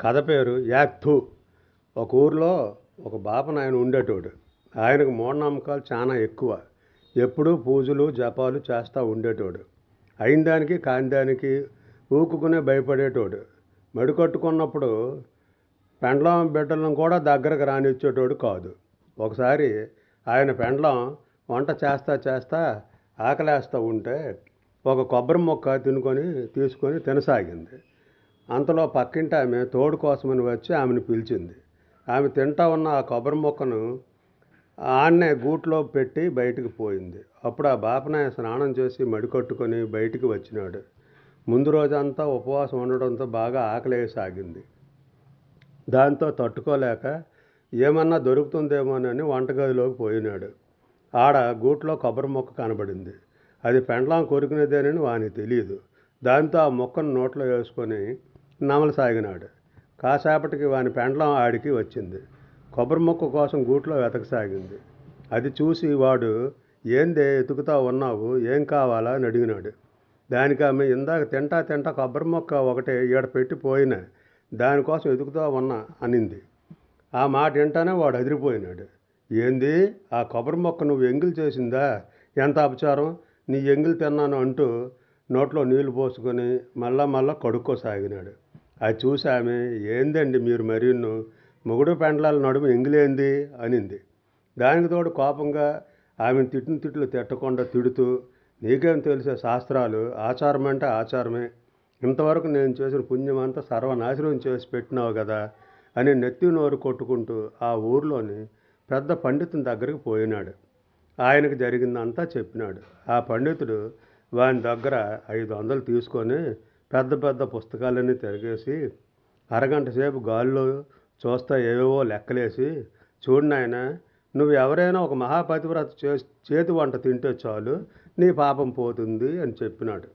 కథ పేరు యాక్థు ఒక ఊరిలో ఒక బాపనాయన ఉండేటోడు. ఆయనకు మూఢనమ్మకాలు చాలా ఎక్కువ. ఎప్పుడూ పూజలు జపాలు చేస్తూ ఉండేటోడు. అయిన దానికి కాని దానికి ఊకుకునే భయపడేటోడు. మడికట్టుకున్నప్పుడు పెండ్లం బిడ్డలను కూడా దగ్గరకు రానిచ్చేటోడు కాదు. ఒకసారి ఆయన పెండ్లం వంట చేస్తా చేస్తా ఆకలేస్తూ ఉంటే ఒక కొబ్బరి మొక్క తినుకొని తీసుకొని తినసాగింది. అంతలో పక్కింటి ఆమె తోడు కోసమని వచ్చి ఆమెను పిలిచింది. ఆమె తింటా ఉన్న ఆ కొబ్బరి మొక్కను ఆన్నే గూట్లో పెట్టి బయటికి పోయింది. అప్పుడు ఆ బాపనాయ స్నానం చేసి మడికట్టుకొని బయటికి వచ్చినాడు. ముందు రోజంతా ఉపవాసం ఉండడంతో బాగా ఆకలేసాగింది దాంతో తట్టుకోలేక ఏమన్నా దొరుకుతుందేమోనని వంటగదిలోకి పోయినాడు. ఆడ గూట్లో కొబ్బరి మొక్క కనబడింది. అది పెండ్లాం కొరికినదేనని వాని తెలియదు దాంతో ఆ మొక్కను నోట్లో వేసుకొని నమలసాగినాడు కాసేపటికి వాని పెండ్లం ఆడికి వచ్చింది. కొబ్బరి మొక్క కోసం గూట్లో వెతకసాగింది. అది చూసి వాడు ఏందే ఎతుకుతా ఉన్నావు? ఏం కావాలా? అని అడిగినాడు. దానికి ఆమె ఇందాక తింటా తింటా కొబ్బరి మొక్క ఒకటే ఈడ పెట్టి పోయినా దానికోసం ఎదుగుతా ఉన్నా అనింది. ఆ మాట వింటానే వాడు అదిరిపోయినాడు. ఏంది? ఆ కొబ్బరి మొక్క నువ్వు ఎంగిల్ చేసిందా? ఎంత అపచారం? నీ ఎంగిల్ తిన్నాను అంటూ నోట్లో నీళ్ళు పోసుకొని మళ్ళా మళ్ళా కడుక్కోసాగినాడు. అది చూసి ఆమె ఏందండి మీరు మరిన్ను మొగుడు పెండ్లాల నడుము ఎంగిలేంది? అనింది. దానికి తోడు కోపంగా ఆమెను తిట్టిన తిట్లు తిట్టకుండా తిడుతూ నీకేం తెలిసే శాస్త్రాలు? ఆచారం అంటే ఆచారమే. ఇంతవరకు నేను చేసిన పుణ్యం అంతా సర్వనాశనం చేసి పెట్టినావు కదా అని నెత్తి నోరు కొట్టుకుంటూ ఆ ఊర్లోని పెద్ద పండితుని దగ్గరికి పోయినాడు. ఆయనకు జరిగిందంతా చెప్పినాడు. ఆ పండితుడు వాని దగ్గర ఐదు వందలు తీసుకొని పెద్ద పెద్ద పుస్తకాలన్నీ తిరిగేసి అరగంట సేపు గాల్లో చూస్తా ఏవేవో లెక్కలేసి చూడు నాయన నువ్వు ఎవరైనా ఒక మహాపతివ్రత చే చేతి వంట తింటే చాలు నీ పాపం పోతుంది అని చెప్పినాడు.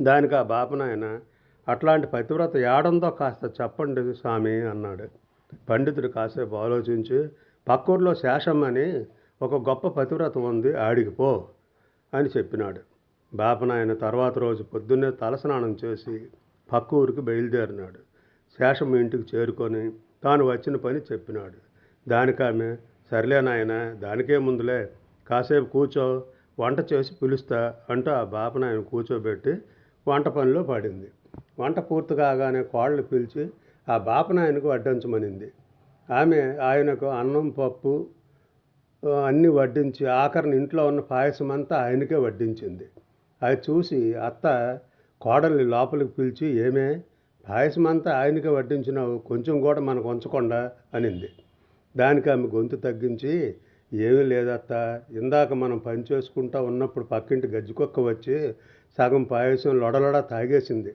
దానికి ఆ బాపనాయన అట్లాంటి పతివ్రత ఏడందో కాస్త చెప్పండి స్వామి అన్నాడు. పండితుడు కాసేపు ఆలోచించి పక్కూర్లో శేషం అని ఒక గొప్ప పతివ్రత ఉంది ఆడికి పో అని చెప్పినాడు. బాపనాయన తర్వాత రోజు పొద్దున్నే తలస్నానం చేసి పక్క ఊరికి బయలుదేరినాడు. శేషం ఇంటికి చేరుకొని తాను వచ్చిన పని చెప్పినాడు. దానికామె సర్లే నాయన దానికే ముందులే కాసేపు కూర్చో వంట చేసి పిలుస్తా అంటూ ఆ బాపనాయన కూర్చోబెట్టి వంట పనిలో పడింది. వంట పూర్తి కాగానే కోళ్ళు పిలిచి ఆ బాపనాయనకు వడ్డించమనింది. ఆమె ఆయనకు అన్నం పప్పు అన్నీ వడ్డించి ఆఖరిని ఇంట్లో ఉన్న పాయసం అంతా ఆయనకే వడ్డించింది. అది చూసి అత్త కోడల్ని లోపలికి పిలిచి ఏమే పాయసం అంతా ఆయనకే వడ్డించినావు కొంచెం కూడా మనకు ఉంచకుండా అనింది. దానికి ఆమె గొంతు తగ్గించి ఏమీ లేదత్త ఇందాక మనం పని చేసుకుంటా ఉన్నప్పుడు పక్కింటి గజ్జికొక్క వచ్చి సగం పాయసం లొడలొడ తాగేసింది.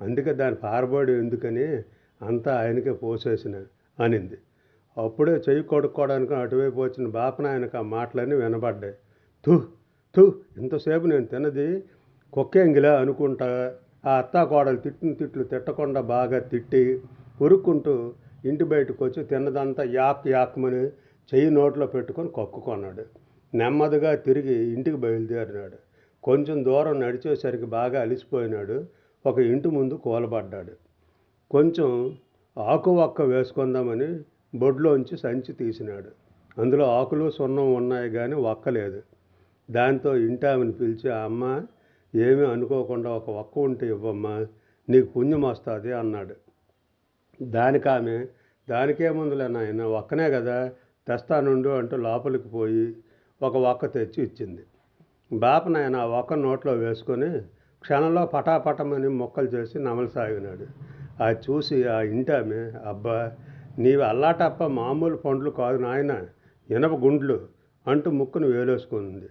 అందుకే దాని పారబడి ఎందుకని అంతా ఆయనకే పోసేసిన అనింది. అప్పుడే చెయ్యి కొడుక్కోవడానికి అటువైపు వచ్చిన బాపన ఆయనకు ఆ మాటలన్నీ వినబడ్డాయి. తూ తు ఇంతసేపు నేను తిన్నది కుక్కేంగిలా అనుకుంటా. ఆ అత్తాకోడలు తిట్టిన తిట్లు తిట్టకుండా బాగా తిట్టి ఉరుక్కుంటూ ఇంటి బయటకు వచ్చి తిన్నదంతా యాక్ యాక్మని చెయ్యి నోట్లో పెట్టుకొని కొక్కుకున్నాడు. నెమ్మదిగా తిరిగి ఇంటికి బయలుదేరినాడు. కొంచెం దూరం నడిచేసరికి బాగా అలిసిపోయినాడు. ఒక ఇంటి ముందు కూలబడ్డాడు. కొంచెం ఆకు ఒక్క వేసుకుందామని బొడ్లోంచి సంచి తీసినాడు. అందులో ఆకులు సున్నం ఉన్నాయి కానీ ఒక్కలేదు. దాంతో ఇంటి ఆమెను పిలిచి "ఆ అమ్మ ఏమీ అనుకోకుండా ఒక ఒక్క ఉంటే ఇవ్వమ్మా నీకు పుణ్యం వస్తుంది అన్నాడు. దానికి ఆమె దానికేముందులే నాయన ఒక్కనే కదా తెస్తానుండు అంటూ లోపలికి పోయి ఒక ఒక్క తెచ్చి ఇచ్చింది. బాప నాయన ఆ ఒక్క నోట్లో వేసుకొని క్షణంలో పటాపటమని మొక్కలు చేసి నమలసాగినాడు అది చూసి ఆ ఇంటి ఆమె అబ్బా నీవి అల్లాటప్ప మామూలు పండ్లు కాదు నాయన ఇనప గుండ్లు అంటూ ముక్కును వేలేసుకుంది.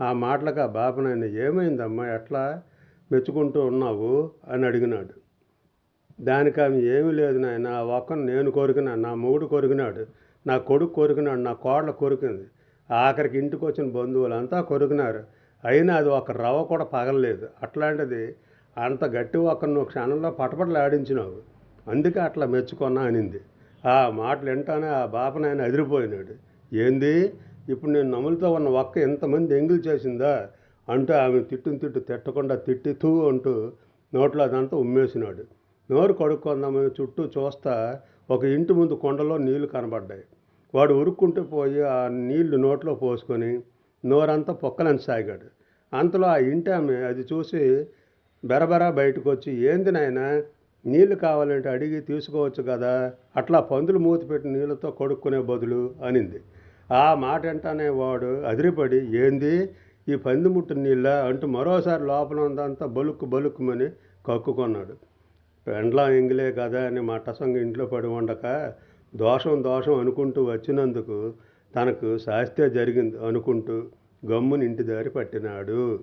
ఆ మాటలకు ఆ బాపనాయన ఏమైందమ్మా ఎట్లా మెచ్చుకుంటూ ఉన్నావు అని అడిగినాడు. దానికి ఆమె ఏమీ లేదు నాయన ఆ ఒక్కను నేను కొరికినా నా మొగుడు కొరికినాడు నా కొడుకు కొరికినాడు నా కోడలు కొరికింది. ఆఖరికి ఇంటికి వచ్చిన బంధువులు అంతా కొరికినారు. అయినా అది ఒక రవ్వ కూడా పగలలేదు. అట్లాంటిది అంత గట్టి ఒక్కను క్షణంలో పటపటలు ఆడించినావు. అందుకే అట్లా మెచ్చుకున్నా అనింది. ఆ మాటలు వింటానే ఆ బాపనాయన అదిరిపోయినాడు. ఏంది? ఇప్పుడు నేను నములుతో ఉన్న ఒక్క ఎంతమంది ఎంగిల్ చేసిందా? అంటూ ఆమె తిట్టుని తిట్టు తిట్టకుండా తిట్టి తూ అంటూ నోట్లో అదంతా ఉమ్మేసినాడు. నోరు కడుక్కుందామని చుట్టూ చూస్తా ఒక ఇంటి ముందు కొండలో నీళ్ళు కనబడ్డాయి. వాడు ఉరుక్కుంటూ పోయి ఆ నీళ్ళు నోట్లో పోసుకొని నోరంతా పొక్కలని సాగాడు. అంతలో ఆ ఇంటి ఆమె అది చూసి బెరబెరా బయటకు వచ్చి ఏంది నాయనా నీళ్ళు కావాలంటే అడిగి తీసుకోవచ్చు కదా అట్లా పందులు మూతి పెట్టి నీళ్ళతో కడుక్కునే బదులు అనింది. ఆ మాట వెంటనే వాడు అదిరిపడి ఏంది? ఈ పంది ముట్టు నీళ్ళ? అంటూ మరోసారి లోపల ఉందంతా బలుక్కు బలుక్కుమని కక్కుకున్నాడు. పెండ్లం ఎంగిలే కదా అని మట్టసంగ ఇంట్లో పడి ఉండక దోషం దోషం అనుకుంటూ వచ్చినందుకు తనకు శాస్త్రే జరిగింది అనుకుంటూ గమ్ముని ఇంటి దారి పట్టినాడు.